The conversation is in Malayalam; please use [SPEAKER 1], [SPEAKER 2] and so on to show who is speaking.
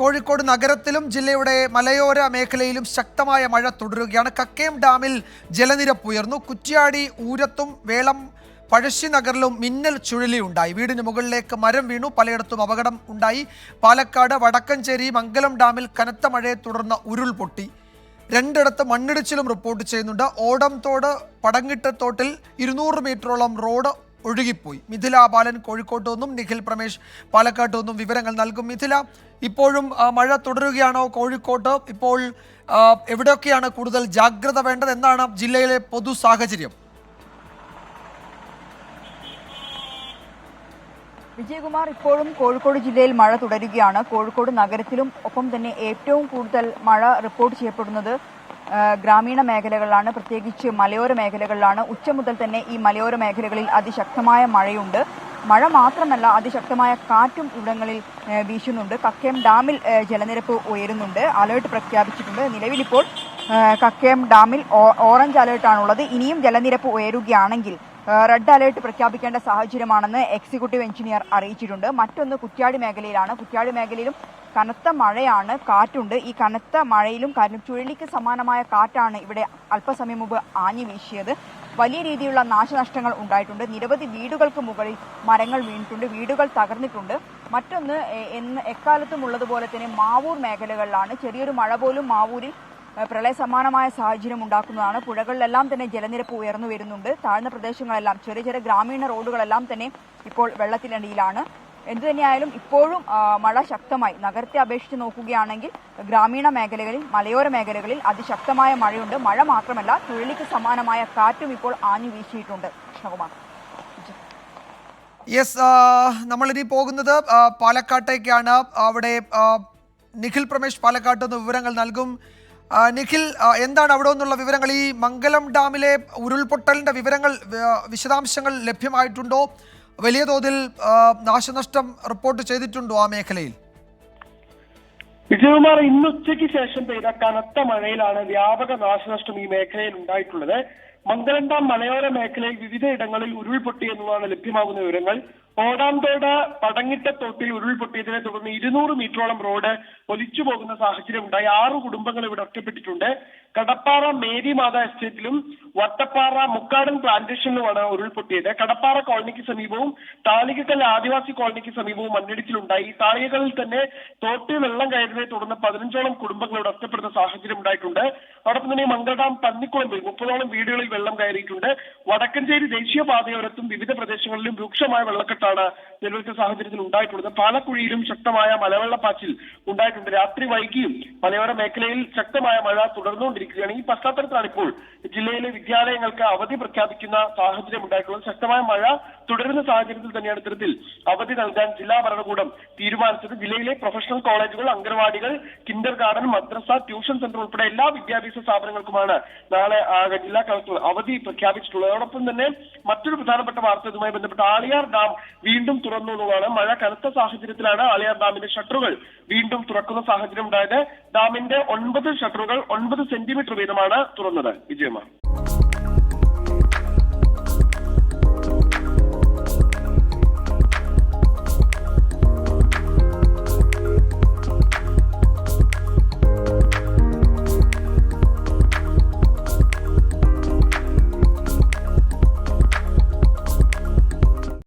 [SPEAKER 1] കോഴിക്കോട് നഗരത്തിലും ജില്ലയുടെ മലയോര മേഖലയിലും ശക്തമായ മഴ തുടരുകയാണ്. കക്കയം ഡാമിൽ ജലനിരപ്പ് ഉയർന്നു. കുറ്റ്യാടി ഊരത്തും വേളം പഴശ്ശി നഗറിലും മിന്നൽ ചുഴലി ഉണ്ടായി വീടിന് മുകളിലേക്ക് മരം വീണു. പലയിടത്തും അപകടം ഉണ്ടായി. പാലക്കാട് വടക്കഞ്ചേരി മംഗലം ഡാമിൽ കനത്ത മഴയെ തുടർന്ന് ഉരുൾപൊട്ടി രണ്ടിടത്ത് മണ്ണിടിച്ചിലും റിപ്പോർട്ട് ചെയ്യുന്നുണ്ട്. ഓടംതോട് പടങ്ങിട്ടത്തോട്ടിൽ ഇരുന്നൂറ് മീറ്ററോളം റോഡ് ഒഴുകിപ്പോയി. മിഥില ബാലൻ കോഴിക്കോട്ട് നിന്നും നിഖിൽ പ്രമേഷ് പാലക്കാട്ട് നിന്നും വിവരങ്ങൾ നൽകും. മിഥില ഇപ്പോഴും മഴ തുടരുകയാണോ കോഴിക്കോട്ട്? ഇപ്പോൾ എവിടെയൊക്കെയാണ് കൂടുതൽ ജാഗ്രത വേണ്ടത്? എന്നാണ് ജില്ലയിലെ പൊതു സാഹചര്യം.
[SPEAKER 2] വിജയകുമാർ ഇപ്പോഴും കോഴിക്കോട് ജില്ലയിൽ മഴ തുടരുകയാണ്. കോഴിക്കോട് നഗരത്തിലും ഒപ്പം തന്നെ ഏറ്റവും കൂടുതൽ മഴ റിപ്പോർട്ട് ചെയ്യപ്പെടുന്നത് ഗ്രാമീണ മേഖലകളിലാണ് പ്രത്യേകിച്ച് മലയോര മേഖലകളിലാണ് ഉച്ച മുതൽ തന്നെ ഈ മലയോര മേഖലകളിൽ അതിശക്തമായ മഴയുണ്ട്. മഴ മാത്രമല്ല അതിശക്തമായ കാറ്റും ഇവിടങ്ങളിൽ വീശുന്നുണ്ട്. കക്കയം ഡാമിൽ ജലനിരപ്പ് ഉയരുന്നുണ്ട്. അലേർട്ട് പ്രഖ്യാപിച്ചിട്ടുണ്ട്. നിലവിലിപ്പോൾ കക്കയം ഡാമിൽ ഓറഞ്ച് അലേർട്ടാണുള്ളത് ഇനിയും ജലനിരപ്പ് ഉയരുകയാണെങ്കിൽ റെഡ് അലേർട്ട് പ്രഖ്യാപിക്കേണ്ട സാഹചര്യമാണെന്ന് എക്സിക്യൂട്ടീവ് എഞ്ചിനീയർ അറിയിച്ചിട്ടുണ്ട്. മറ്റൊന്ന് കുറ്റ്യാടി മേഖലയിലാണ്. കുറ്റ്യാടി മേഖലയിലും കനത്ത മഴയാണ് കാറ്റുണ്ട്. ഈ കനത്ത മഴയിലും കാറ്റും ചുഴലിക്ക് സമാനമായ കാറ്റാണ് ഇവിടെ അല്പസമയം മുമ്പ് ആഞ്ഞു വീശിയത്. വലിയ രീതിയിലുള്ള നാശനഷ്ടങ്ങൾ ഉണ്ടായിട്ടുണ്ട്. നിരവധി വീടുകൾക്ക് മുകളിൽ മരങ്ങൾ വീണിട്ടുണ്ട്. വീടുകൾ തകർന്നിട്ടുണ്ട്. മറ്റൊന്ന് എന്ന് എക്കാലത്തും ഉള്ളതുപോലെ തന്നെ മാവൂർ മേഖലകളിലാണ്. ചെറിയൊരു മഴ പോലും മാവൂരിൽ പ്രളയ സമാനമായ സാഹചര്യം ഉണ്ടാക്കുന്നതാണ്. പുഴകളിലെല്ലാം തന്നെ ജലനിരപ്പ് ഉയർന്നു വരുന്നുണ്ട്. താഴ്ന്ന പ്രദേശങ്ങളെല്ലാം ചെറിയ ചെറിയ ഗ്രാമീണ റോഡുകളെല്ലാം തന്നെ ഇപ്പോൾ വെള്ളത്തിനടിയിലാണ്. എന്തു തന്നെയായാലും ഇപ്പോഴും മഴ ശക്തമായി. നഗരത്തെ അപേക്ഷിച്ച് നോക്കുകയാണെങ്കിൽ ഗ്രാമീണ മേഖലകളിൽ മലയോര മേഖലകളിൽ അതിശക്തമായ മഴയുണ്ട്. മഴ മാത്രമല്ല ചുഴലിക്ക് സമാനമായ കാറ്റും ഇപ്പോൾ ആഞ്ഞു വീശിയിട്ടുണ്ട്. കൃഷ്ണകുമാർ
[SPEAKER 1] യെസ് നമ്മളിനി പോകുന്നത് പാലക്കാട്ടേക്കാണ്. അവിടെ നിഖിൽ പ്രമേഷ് പാലക്കാട്ട് നിന്ന് വിവരങ്ങൾ നൽകും. നിഖിൽ എന്താണ് അവിടെ നിന്നുള്ള വിവരങ്ങൾ? ഈ മംഗലം ഡാമിലെ ഉരുൾപൊട്ടലിന്റെ വിവരങ്ങൾ വിശദാംശങ്ങൾ ലഭ്യമായിട്ടുണ്ടോ? വലിയ തോതിൽ നാശനഷ്ടം റിപ്പോർട്ട് ചെയ്തിട്ടുണ്ടോ ആ മേഖലയിൽ?
[SPEAKER 3] വിജയകുമാർ ഇന്നുച്ചയ്ക്ക് ശേഷം പെയ്ത കനത്ത മഴയിലാണ് വ്യാപക നാശനഷ്ടം ഈ മേഖലയിൽ ഉണ്ടായിട്ടുള്ളത്. മംഗലം മലയോര മേഖലയിൽ വിവിധ ഇടങ്ങളിൽ ഉരുൾപൊട്ടി എന്നതാണ് ലഭ്യമാകുന്ന വിവരങ്ങൾ. ഓടാംതോട് പടങ്ങിട്ടത്തോട്ടിൽ ഉരുൾപൊട്ടിയതിനെ തുടർന്ന് ഇരുന്നൂറ് മീറ്ററോളം റോഡ് ഒലിച്ചു പോകുന്ന സാഹചര്യം ഉണ്ടായി ആറ് കുടുംബങ്ങൾ ഇവിടെ ഒറ്റപ്പെട്ടിട്ടുണ്ട്. കടപ്പാറ മേരി മാതാ എസ്റ്റേറ്റിലും വട്ടപ്പാറ മുക്കാടൻ പ്ലാന്റേഷനിലുമാണ് ഉരുൾപൊട്ടിയത്. കടപ്പാറ കോളനിക്ക് സമീപവും താളികക്കൽ ആദിവാസി കോളനിക്ക് സമീപവും മണ്ണിടിച്ചിലുണ്ടായി. ഈ താളികകളിൽ തന്നെ തോട്ടിൽ വെള്ളം കയറിയതിനെ തുടർന്ന് പതിനഞ്ചോളം കുടുംബങ്ങൾ ഒറ്റപ്പെടുന്ന സാഹചര്യം ഉണ്ടായിട്ടുണ്ട്. അതോടൊപ്പം തന്നെ മംഗളഡാം പന്നിക്കുളമ്പിൽ മുപ്പതോളം വീടുകളിൽ വെള്ളം കയറിയിട്ടുണ്ട്. വടക്കഞ്ചേരി ദേശീയപാതയോരത്തും വിവിധ പ്രദേശങ്ങളിലും രൂക്ഷമായ വെള്ളക്കെട്ടാണ് നിലവിലത്തെ സാഹചര്യത്തിൽ ഉണ്ടായിട്ടുള്ളത്. പാലക്കുഴിയിലും ശക്തമായ മലവെള്ളപ്പാച്ചിൽ ഉണ്ടായിട്ടുണ്ട്. രാത്രി വൈകിയും മലയോര മേഖലയിൽ ശക്തമായ മഴ തുടർന്നുകൊണ്ടിരിക്കുകയാണ്. ഈ പശ്ചാത്തലത്തിലാണ് ഇപ്പോൾ ജില്ലയിലെ വിദ്യാലയങ്ങൾക്ക് അവധി പ്രഖ്യാപിക്കുന്ന സാഹചര്യം ഉണ്ടായിട്ടുള്ളത്. ശക്തമായ മഴ തുടരുന്ന സാഹചര്യത്തിൽ തന്നെയാണ് ഇത്തരത്തിൽ അവധി നൽകാൻ ജില്ലാ ഭരണകൂടം തീരുമാനിച്ചത്. ജില്ലയിലെ പ്രൊഫഷണൽ കോളേജുകൾ അംഗൻവാടികൾ കിൻഡർ ഗാർഡൻ മദ്രസ ട്യൂഷൻ സെന്റർ ഉൾപ്പെടെ എല്ലാ വിദ്യാഭ്യാസ സ്ഥാപനങ്ങൾക്കുമാണ് നാളെ ജില്ലാ കളക്ടർ അവധി പ്രഖ്യാപിച്ചിട്ടുള്ളത് അതോടൊപ്പം തന്നെ മറ്റൊരു പ്രധാനപ്പെട്ട വാർത്ത ഇതുമായി ബന്ധപ്പെട്ട് ആളിയാർ ഡാം വീണ്ടും തുറന്നു എന്നുള്ളതാണ്. മഴ കനത്ത സാഹചര്യത്തിലാണ് ആളിയാർ ഡാമിന്റെ ഷട്ടറുകൾ വീണ്ടും തുറക്കുന്ന സാഹചര്യം ഉണ്ടായത്. ഡാമിന്റെ ഒൻപത് ഷട്ടറുകൾ ഒൻപത് സെന്റിമീറ്റർ വീതമാണ് തുറന്നത്. വിജയമാർ